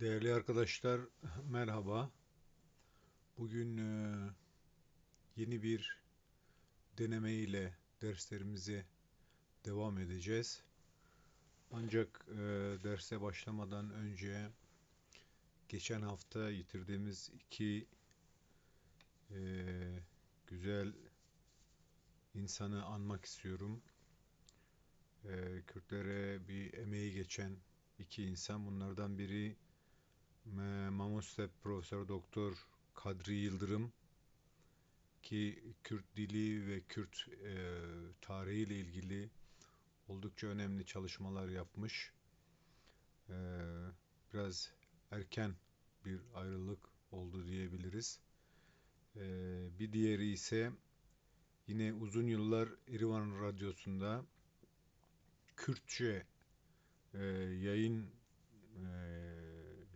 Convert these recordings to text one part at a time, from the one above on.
Değerli arkadaşlar, merhaba. Bugün e, yeni bir deneme ile derslerimize devam edeceğiz. Ancak e, derse başlamadan önce geçen hafta yitirdiğimiz iki e, güzel insanı anmak istiyorum. Kürtlere bir emeği geçen iki insan. Bunlardan biri Mamostep Profesör Doktor Kadri Yıldırım ki Kürt dili ve Kürt e, tarihi ile ilgili oldukça önemli çalışmalar yapmış. E, biraz erken bir ayrılık oldu diyebiliriz. E, bir diğeri ise yine uzun yıllar Erivan Radyosu'nda Kürtçe e, yayın e,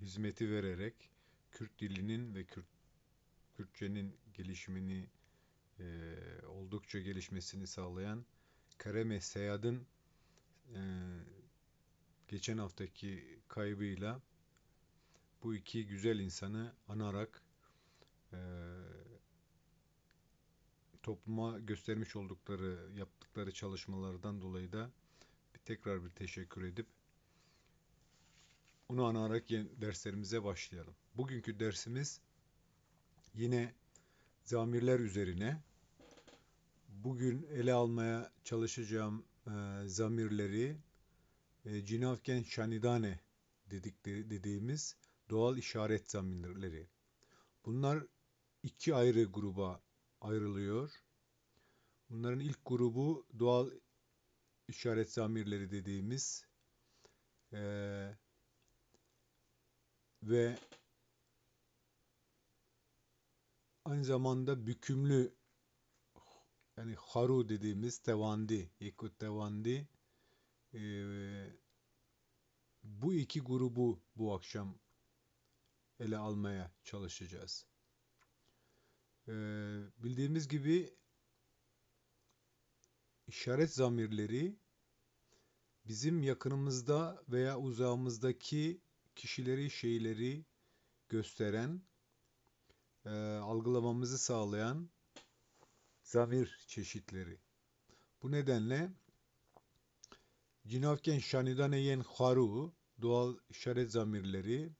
hizmeti vererek Kürt dilinin ve Kürt Kürtçenin gelişimini e, oldukça gelişmesini sağlayan Kareme Seyad'ın e, geçen haftaki kaybıyla bu iki güzel insanı anarak e, topluma göstermiş oldukları, yaptıkları çalışmalardan dolayı da tekrar bir teşekkür edip onu anarak derslerimize başlayalım. Bugünkü dersimiz yine zamirler üzerine. Bugün ele almaya çalışacağım e, zamirleri e, Cinavken Şanidane dedikleri, dediğimiz doğal işaret zamirleri. Bunlar iki ayrı gruba ayrılıyor. Bunların ilk grubu doğal işaret zamirleri dediğimiz e, ve aynı zamanda bükümlü yani haru dediğimiz tevandi, yekut tevandi e, bu iki grubu bu akşam ele almaya çalışacağız. E, bildiğimiz gibi işaret zamirleri bizim yakınımızda veya uzağımızdaki kişileri, şeyleri gösteren, e, algılamamızı sağlayan zamir çeşitleri. Bu nedenle Cinavken Şanidaneyen Haru doğal işaret zamirleri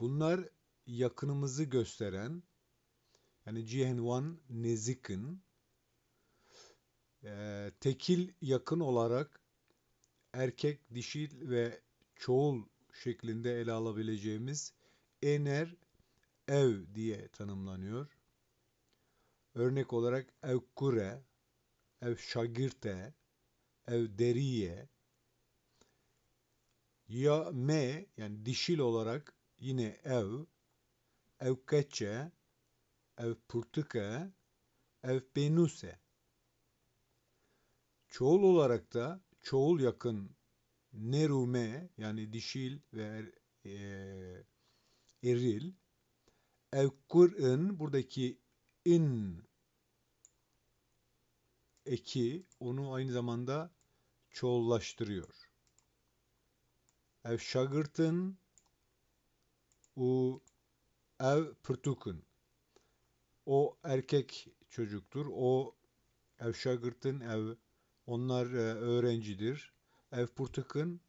bunlar yakınımızı gösteren yani Cihenvan Nezik'in e, tekil yakın olarak erkek, dişil ve çoğul şeklinde ele alabileceğimiz ener ev diye tanımlanıyor. Örnek olarak ev kure, ev şagirte, ev deriye, ya me yani dişil olarak yine ev, ev keçe, ev purtuke, ev penuse. Çoğul olarak da çoğul yakın nerume yani dişil ve er, e, eril evkur'ın buradaki in eki onu aynı zamanda çoğullaştırıyor. Ev şagırtın u ev pırtukun o erkek çocuktur. O ev şagırtın ev onlar e, öğrencidir ev purtıkın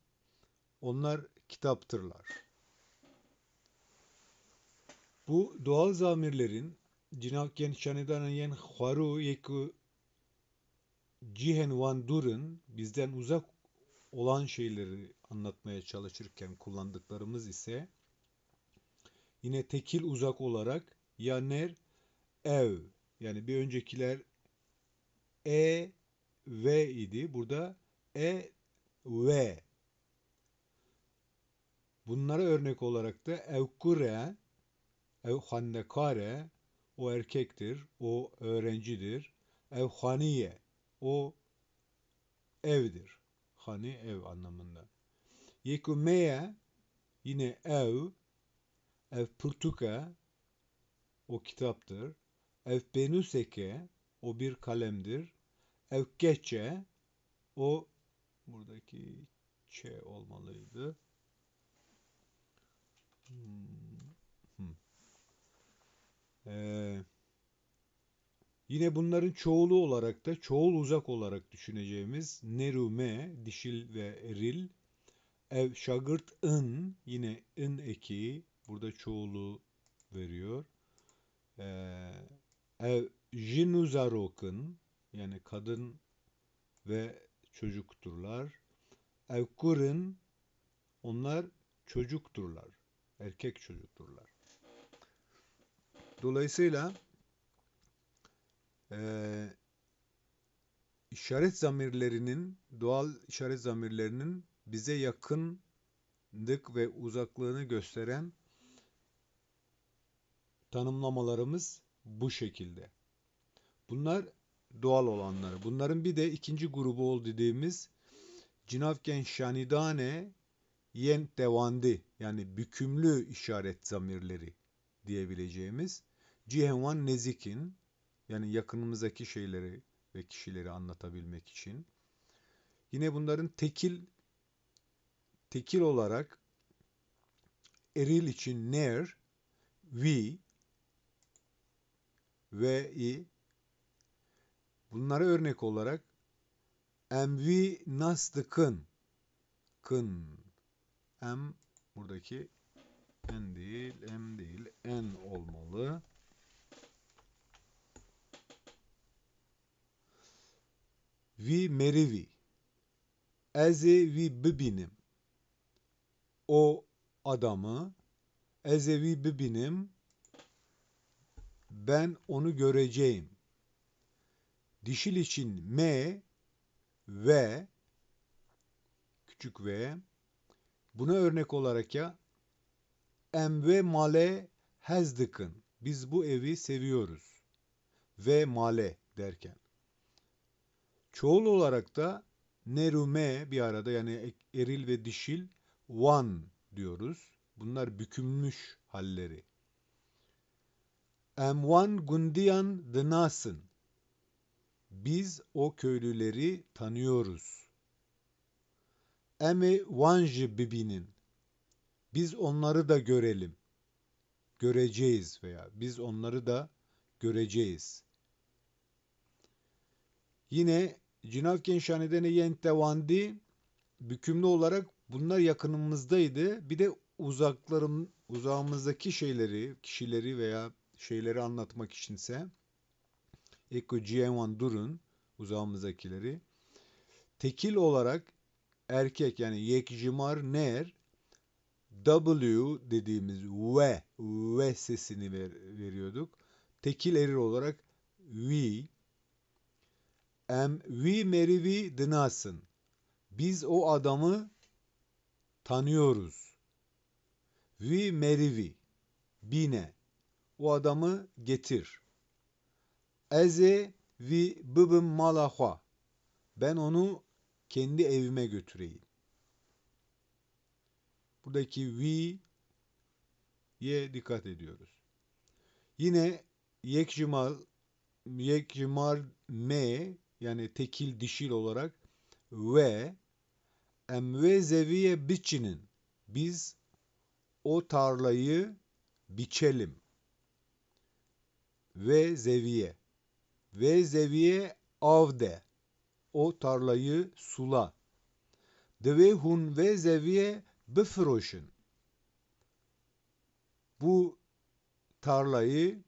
onlar kitaptırlar. Bu doğal zamirlerin Cinavken Şanedanayen Haru Yeku Cihen Van Dur'un bizden uzak olan şeyleri anlatmaya çalışırken kullandıklarımız ise yine tekil uzak olarak yaner ev yani bir öncekiler e ve idi. Burada e ve bunlara örnek olarak da evkure evhannekare o erkektir, o öğrencidir. Evhaniye o evdir. Hani ev anlamında. Yekumeye yine ev ev purtuka o kitaptır. Ev penuseke o bir kalemdir. Ev geçe o Buradaki Ç olmalıydı. Hmm. Hmm. Ee, yine bunların çoğulu olarak da çoğul uzak olarak düşüneceğimiz nerume dişil ve eril ev şagırt ın yine ın eki burada çoğulu veriyor. Ee, ev jinuzarokun yani kadın ve çocukturlar. Ev kurın, onlar çocukturlar, erkek çocukturlar. Dolayısıyla e, işaret zamirlerinin, doğal işaret zamirlerinin bize yakınlık ve uzaklığını gösteren tanımlamalarımız bu şekilde. Bunlar doğal olanları. Bunların bir de ikinci grubu ol dediğimiz Cinavken Şanidane Yen Tevandi yani bükümlü işaret zamirleri diyebileceğimiz Cihenvan Nezikin yani yakınımızdaki şeyleri ve kişileri anlatabilmek için. Yine bunların tekil tekil olarak eril için ner, vi ve i bunlara örnek olarak emvi nasdıkın kın em buradaki en değil em değil en olmalı. Vi merivi. Eze vi bibinim. O adamı eze vi bibinim. Ben onu göreceğim. Dişil için me ve küçük ve buna örnek olarak ya emve male hezdıkın. Biz bu evi seviyoruz. Ve male derken. Çoğul olarak da nerume bir arada yani eril ve dişil one diyoruz. Bunlar bükülmüş halleri. Emvan gundiyan dınasın. Biz o köylüleri tanıyoruz. Emi vanji bibinin. Biz onları da görelim. Göreceğiz veya biz onları da göreceğiz. Yine Cinavken Şanidene Yentevandi bükümlü olarak bunlar yakınımızdaydı. Bir de uzaklarım uzağımızdaki şeyleri, kişileri veya şeyleri anlatmak içinse Eko Cienwan Durun uzağımızdakileri tekil olarak erkek yani yekjimar ner W dediğimiz ve ve sesini ver, veriyorduk. Tekil erir olarak we Em vi merivi dınasın. Biz o adamı tanıyoruz. Vi merivi. Bine. O adamı getir. Eze vi bıbım malahwa. Ben onu kendi evime götüreyim. Buradaki vi ye dikkat ediyoruz. Yine yekjimal yekjimar me yani tekil dişil olarak ve emve zeviye biçinin biz o tarlayı biçelim ve zeviye ve zeviye avde. O tarlayı sula. Deve hun ve zeviye bifroşun bu tarlayı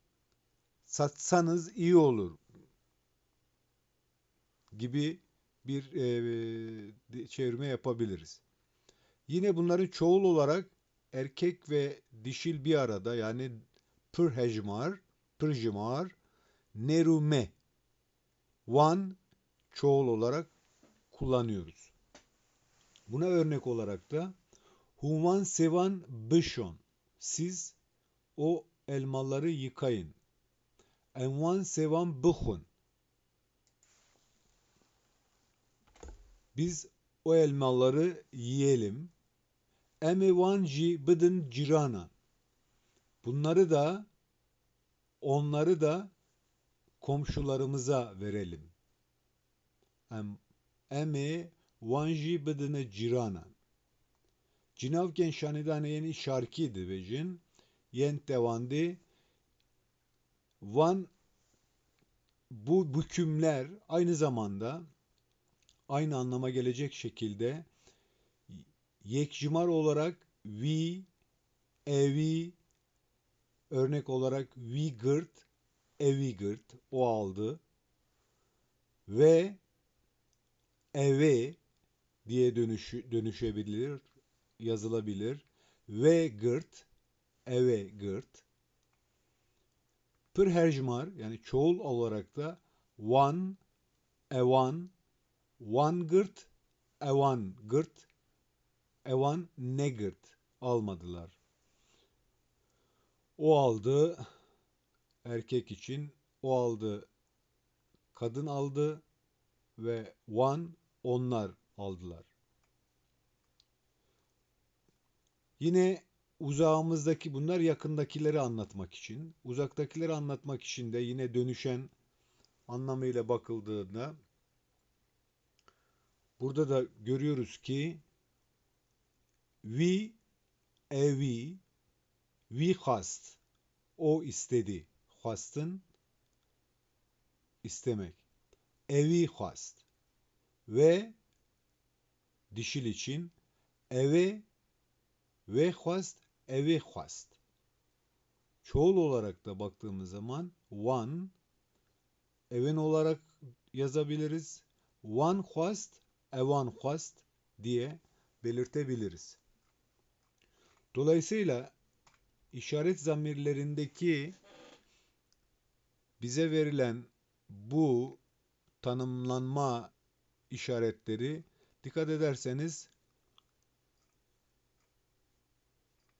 satsanız iyi olur gibi bir e, çevirme yapabiliriz. Yine bunların çoğul olarak erkek ve dişil bir arada yani pırhecmar, pırjimar, nerume, one çoğul olarak kullanıyoruz. Buna örnek olarak da human sevan bishon. Siz o elmaları yıkayın. Envan sevan bıhun. Biz o elmaları yiyelim. Emevanji bıdın cirana. Bunları da onları da komşularımıza verelim. Em, eme vanji bıdını cirana. Cinavken şanidane yeni şarkıydı vecin. Yen tevandi van bu bükümler aynı zamanda aynı anlama gelecek şekilde yekcimar olarak vi, evi, örnek olarak vigırt, evigırt o aldı ve eve diye dönüşü, dönüşebilir, yazılabilir. Ve gırt, eve gırt. Pırherjmar yani çoğul olarak da one, evan, one gırt, evan gırt, evan ne gırt almadılar. O aldı erkek için, o aldı kadın aldı ve one onlar aldılar. Yine uzağımızdaki bunlar yakındakileri anlatmak için, uzaktakileri anlatmak için de yine dönüşen anlamıyla bakıldığında burada da görüyoruz ki we evi we hast o istedi. Hastın istemek. Evi hast ve dişil için eve ve hast eve hast. Çoğul olarak da baktığımız zaman one even olarak yazabiliriz. One hast, evan hast diye belirtebiliriz. Dolayısıyla işaret zamirlerindeki bize verilen bu tanımlanma işaretleri dikkat ederseniz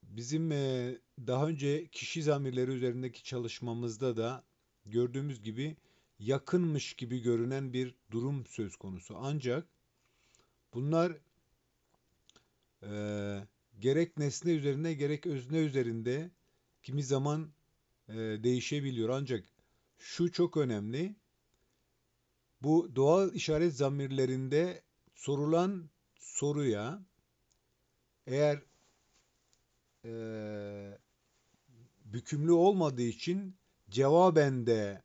bizim e, daha önce kişi zamirleri üzerindeki çalışmamızda da gördüğümüz gibi yakınmış gibi görünen bir durum söz konusu. Ancak bunlar e, gerek nesne üzerinde gerek özne üzerinde kimi zaman e, değişebiliyor. Ancak şu çok önemli. Bu doğal işaret zamirlerinde sorulan soruya eğer e, bükümlü olmadığı için cevaben de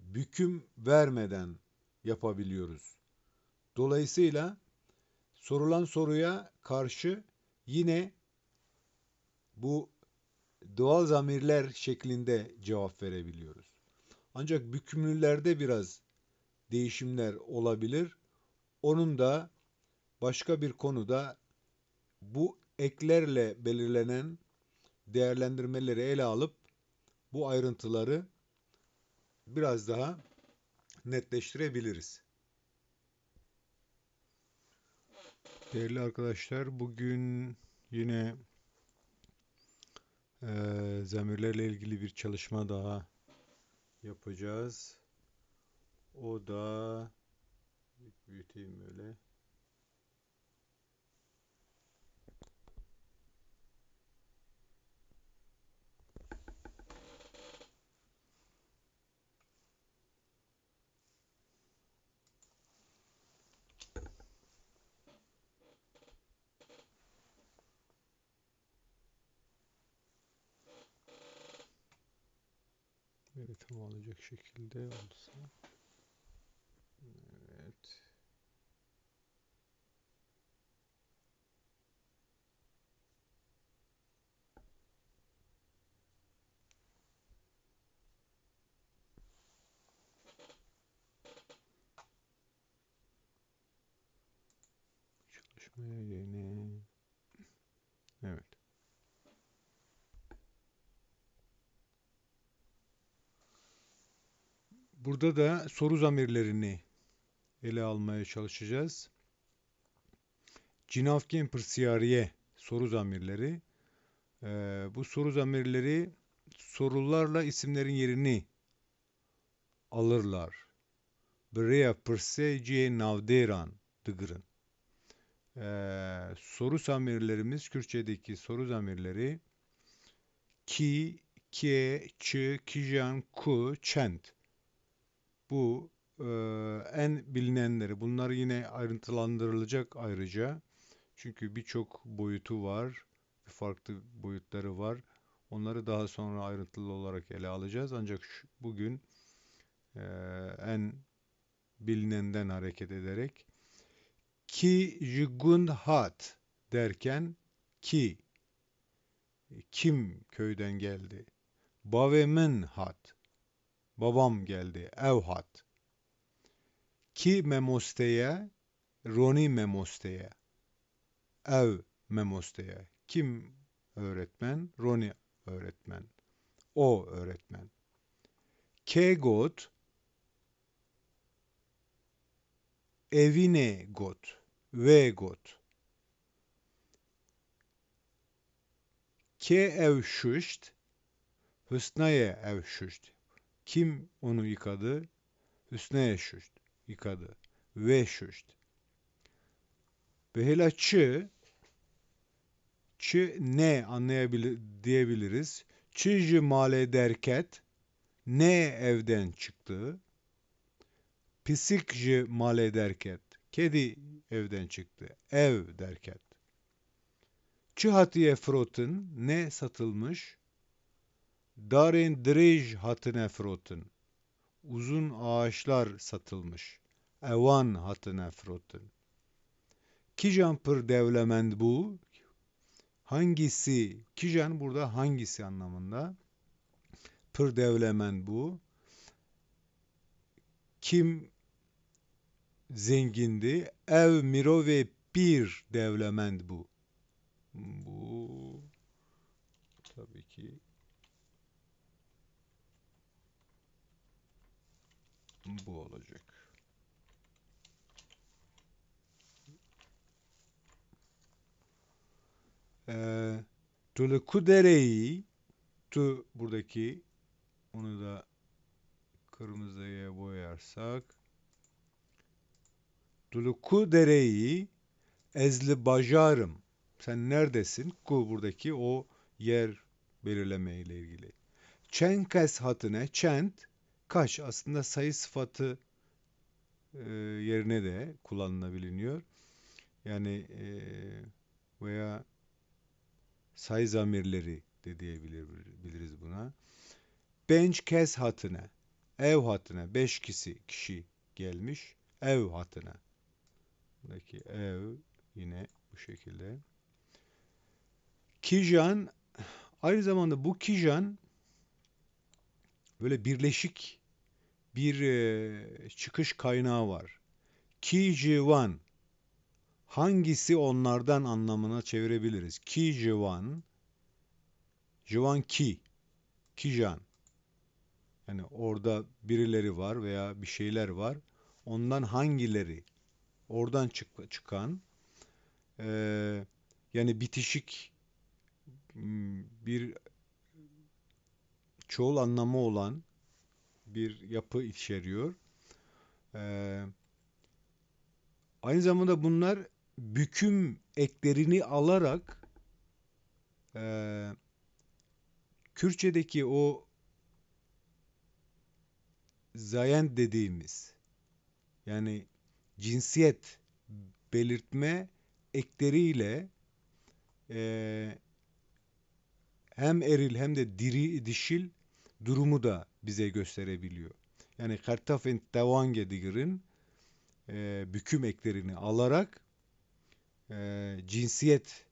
büküm vermeden yapabiliyoruz. Dolayısıyla sorulan soruya karşı yine bu doğal zamirler şeklinde cevap verebiliyoruz. Ancak bükümlülerde biraz değişimler olabilir. Onun da başka bir konuda bu eklerle belirlenen değerlendirmeleri ele alıp bu ayrıntıları biraz daha netleştirebiliriz. Değerli arkadaşlar, bugün yine e, zamirlerle ilgili bir çalışma daha yapacağız. O da büyüteyim öyle. Böyle tam şekilde olsa. Evet. Çalışmaya yeni. Evet. Burada da soru zamirlerini ele almaya çalışacağız. Cinavken pırsiyariye soru zamirleri. Ee, bu soru zamirleri sorularla isimlerin yerini alırlar. Buraya pırseciye navderan dıgırın. Ee, soru zamirlerimiz, Kürtçedeki soru zamirleri ki, ke, çı, kijan, ku, çent. Bu e, en bilinenleri. Bunlar yine ayrıntılandırılacak ayrıca. Çünkü birçok boyutu var. Farklı boyutları var. Onları daha sonra ayrıntılı olarak ele alacağız. Ancak şu, bugün e, en bilinenden hareket ederek ki jigund hat derken ki kim köyden geldi? Bavemin hat. Babam geldi. Ev hat. Ki memosteye, Roni memosteye. Ev memosteye. Kim öğretmen? Roni öğretmen. O öğretmen. Ke got evine got ve got. Ke ev şuşt Hüsna'ya ev şuşt. Kim onu yıkadı? Hüsna'ya şuşt. Yıkadı. Ve şuşt. Behela çı çı ne anlayabilir diyebiliriz. Çıcı male derket ne evden çıktı? Pisikci male derket. Kedi evden çıktı. Ev derket. Çı frotun ne satılmış? Darin drej hatine frotun. Uzun ağaçlar satılmış. Evan hatine frotun. Kijan pır devlemend bu. Hangisi? Kijan burada hangisi anlamında? Pır devlemend bu. Kim zengindi? Ev miro ve bir devlemend bu. Bu bu olacak. Ee, Tulekudere'yi tu buradaki onu da kırmızıya boyarsak Tulekudere'yi ezli bajarım sen neredesin? Ku buradaki o yer belirleme ile ilgili. Çenkes hatine çent kaç aslında sayı sıfatı e, yerine de kullanılabiliyor. Yani e, veya sayı zamirleri de diyebiliriz buna. Bench kes hatine, ev hatine, beş kişi kişi gelmiş, ev hatine. Buradaki ev yine bu şekilde. Kijan aynı zamanda bu Kijan böyle birleşik bir çıkış kaynağı var. Kijivan hangisi onlardan anlamına çevirebiliriz? Kijivan Jivan ki Kijan yani orada birileri var veya bir şeyler var. Ondan hangileri? Oradan çık çıkan e, yani bitişik bir çoğul anlamı olan bir yapı içeriyor. Ee, aynı zamanda bunlar büküm eklerini alarak e, Kürtçedeki o zayen dediğimiz yani cinsiyet belirtme ekleriyle e, hem eril hem de diri dişil durumu da bize gösterebiliyor. Yani kartafin devange digirin e, büküm eklerini alarak e, cinsiyet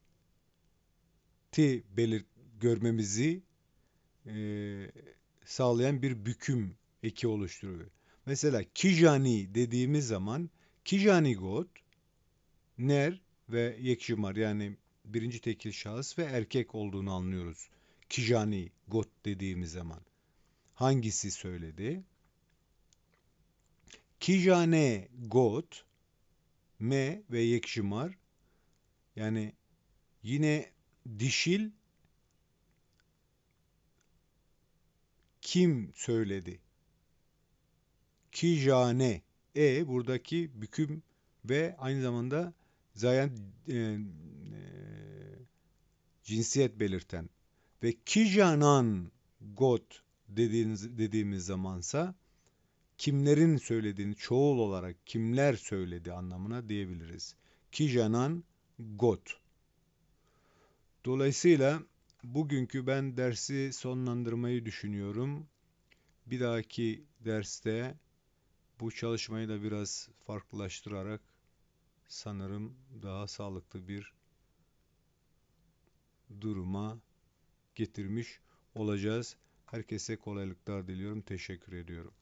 ti belirt görmemizi e, sağlayan bir büküm eki oluşturuyor. Mesela kijani dediğimiz zaman kijani god ner ve yekşimar yani birinci tekil şahıs ve erkek olduğunu anlıyoruz. Kijani, Got dediğimiz zaman. Hangisi söyledi? Kijane, Got, Me ve Yekşimar yani yine dişil kim söyledi? Kijane, E buradaki büküm ve aynı zamanda zayen e, cinsiyet belirten ve kijanan got dediğiniz, dediğimiz zamansa kimlerin söylediğini çoğul olarak kimler söyledi anlamına diyebiliriz. Kijanan got. Dolayısıyla bugünkü ben dersi sonlandırmayı düşünüyorum. Bir dahaki derste bu çalışmayı da biraz farklılaştırarak sanırım daha sağlıklı bir duruma getirmiş olacağız. Herkese kolaylıklar diliyorum. Teşekkür ediyorum.